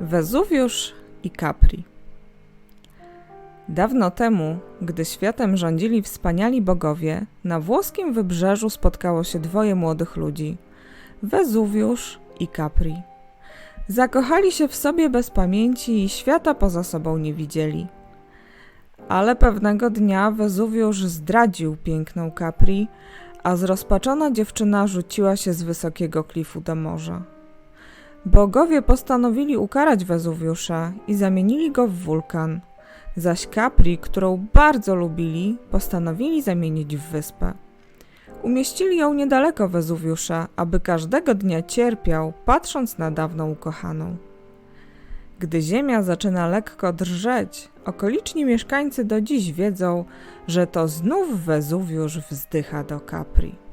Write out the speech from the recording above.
Wezuwiusz i Capri. Dawno temu, gdy światem rządzili wspaniali bogowie, na włoskim wybrzeżu spotkało się dwoje młodych ludzi Wezuwiusz i Capri. Zakochali się w sobie bez pamięci i świata poza sobą nie widzieli. Ale pewnego dnia Wezuwiusz zdradził piękną Capri, a zrozpaczona dziewczyna rzuciła się z wysokiego klifu do morza. Bogowie postanowili ukarać Wezuwiusza i zamienili go w wulkan, zaś Capri, którą bardzo lubili, postanowili zamienić w wyspę. Umieścili ją niedaleko Wezuwiusza, aby każdego dnia cierpiał, patrząc na dawną ukochaną. Gdy ziemia zaczyna lekko drżeć, okoliczni mieszkańcy do dziś wiedzą, że to znów Wezuwiusz wzdycha do Capri.